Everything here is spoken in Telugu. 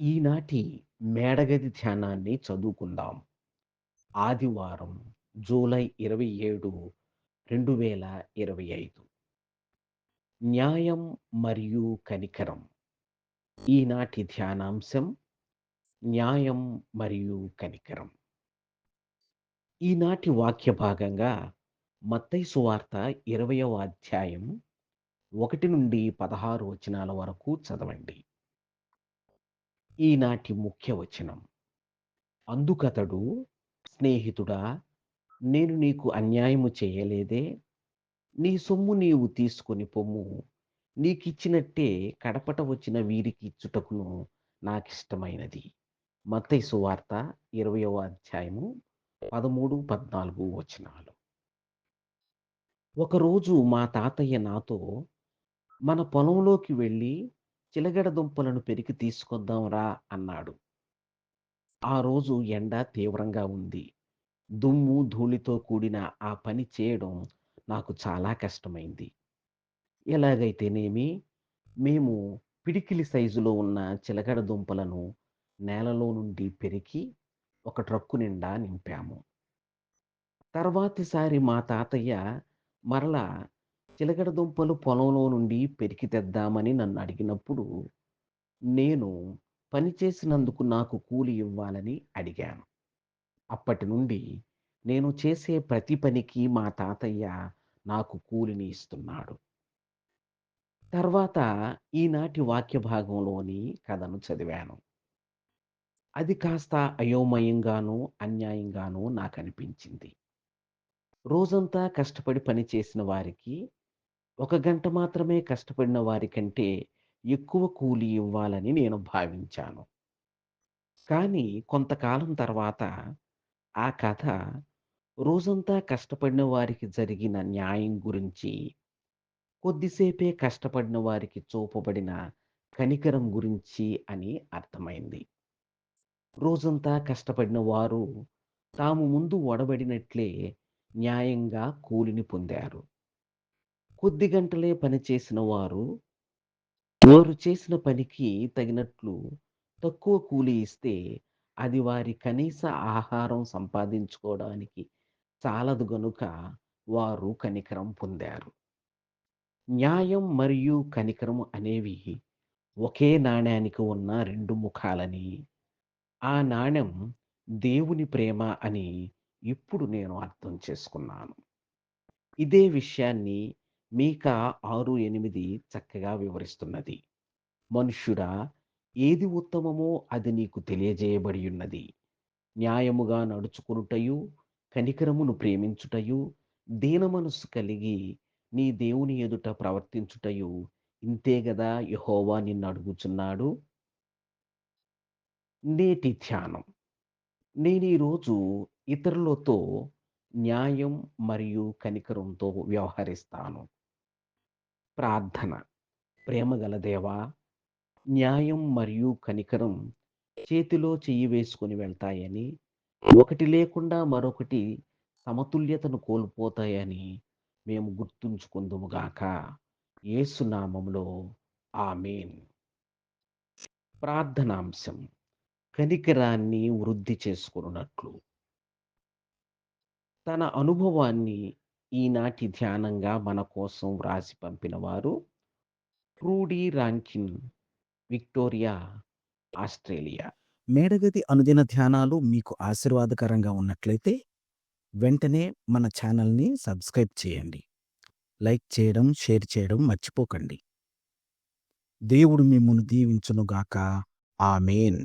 ఈనాటి మేడగది ధ్యానాన్ని చదువుకుందాం. ఆదివారం జూలై ఇరవై ఏడు రెండు వేల ఇరవై ఐదు. న్యాయం మరియు కనికరం. ఈనాటి ధ్యానాంశం న్యాయం మరియు కనికరం. ఈనాటి వాక్య భాగంగా మత్తై సువార్త ఇరవయవ అధ్యాయం ఒకటి నుండి పదహారు వచనాల వరకు చదవండి. ఈనాటి ముఖ్య వచనం. అందుకతడు స్నేహితుడా నేను నీకు అన్యాయము చేయలేదే. నీ సొమ్ము నీవు తీసుకొని పొమ్ము. నీకిచ్చినట్టే కడపట వచ్చిన వీరికి ఇచ్చుటకును నాకిష్టమైనది. మత్తైసు సువార్త ఇరవయవ అధ్యాయము పదమూడు పద్నాలుగు వచనాలు. ఒకరోజు మా తాతయ్య నాతో మన పొలంలోకి వెళ్ళి చిలగడ దుంపలను పెరికి తీసుకొద్దాం రా అన్నాడు. ఆ రోజు ఎండ తీవ్రంగా ఉంది. దుమ్ము ధూళితో కూడిన ఆ పని చేయడం నాకు చాలా కష్టమైంది. ఎలాగైతేనేమి మేము పిడికిలి సైజులో ఉన్న చిలకడ దుంపలను నేలలో నుండి పెరికి ఒక ట్రక్కు నిండా నింపాము. తర్వాతిసారి మా తాతయ్య మరలా చిలకడ దుంపలు పొలంలో నుండి పెరికి తెద్దామని నన్ను అడిగినప్పుడు నేను పని చేసినందుకు నాకు కూలి ఇవ్వాలని అడిగాను. అప్పటి నుండి నేను చేసే ప్రతి పనికి మా తాతయ్య నాకు కూలిని ఇస్తున్నాడు. తర్వాత ఈనాటి వాక్య భాగంలోని కథను చదివాను. అది కాస్త అయోమయంగానూ అన్యాయంగానూ నాకు అనిపించింది రోజంతా కష్టపడి పని చేసిన వారికి ఒక గంట మాత్రమే కష్టపడిన వారికంటే ఎక్కువ కూలి ఇవ్వాలని నేను భావించాను. కానీ కొంతకాలం తర్వాత ఆ కథ రోజంతా కష్టపడిన వారికి జరిగిన న్యాయం గురించి కొద్దిసేపే కష్టపడిన వారికి చూపబడిన కనికరం గురించి అని అర్థమైంది. రోజంతా కష్టపడిన వారు తాము ముందు ఒడబడినట్లే న్యాయంగా కూలిని పొందారు. కొద్ది గంటలే పనిచేసిన వారు వారు చేసిన పనికి తగినట్లు తక్కువ కూలి ఇస్తే అది వారి కనీస ఆహారం సంపాదించుకోవడానికి చాలదు గనుక వారు కనికరం పొందారు. న్యాయం మరియు కనికరం అనేవి ఒకే నాణ్యానికి ఉన్న రెండు ముఖాలని. ఆ నాణ్యం దేవుని ప్రేమ అని ఇప్పుడు నేను అర్థం చేసుకున్నాను. ఇదే విషయాన్ని మీక ఆరు ఎనిమిది చక్కగా వివరిస్తున్నది. మనుష్యుడా ఏది ఉత్తమమో అది నీకు తెలియజేయబడి ఉన్నది. న్యాయముగా నడుచుకునుటయు కనికరమును ప్రేమించుటయు దీన మనస్సు కలిగి నీ దేవుని ఎదుట ప్రవర్తించుటయు ఇంతే గదా యహోవా నిన్ను అడుగుచున్నాడు? నేటి ధ్యానం. నేను ఈరోజు ఇతరులతో న్యాయం మరియు కనికరంతో వ్యవహరిస్తాను. ప్రార్థన. ప్రేమగల దేవా న్యాయం మరియు కనికరం చేతిలో చెయ్యి వేసుకుని వెళ్తాయని ఒకటి లేకుండా మరొకటి సమతుల్యతను కోల్పోతాయని మేము గుర్తుంచుకుందుముగాక ఏసునామంలో ఆమెన్. ప్రార్థనాంశం. కనికరాన్ని వృద్ధి చేసుకున్నట్లు తన అనుభవాన్ని ఈనాటి ధ్యానంగా మన కోసం వ్రాసి పంపిన వారు ట్రూడీ రాంకిన్ విక్టోరియా ఆస్ట్రేలియా. మేడగది అనుదిన ధ్యానాలు మీకు ఆశీర్వాదకరంగా ఉన్నట్లయితే వెంటనే మన ఛానల్ని సబ్స్క్రైబ్ చేయండి. లైక్ చేయడం షేర్ చేయడం మర్చిపోకండి. దేవుడు మిమ్మల్ని దీవించునుగాక. ఆమెన్.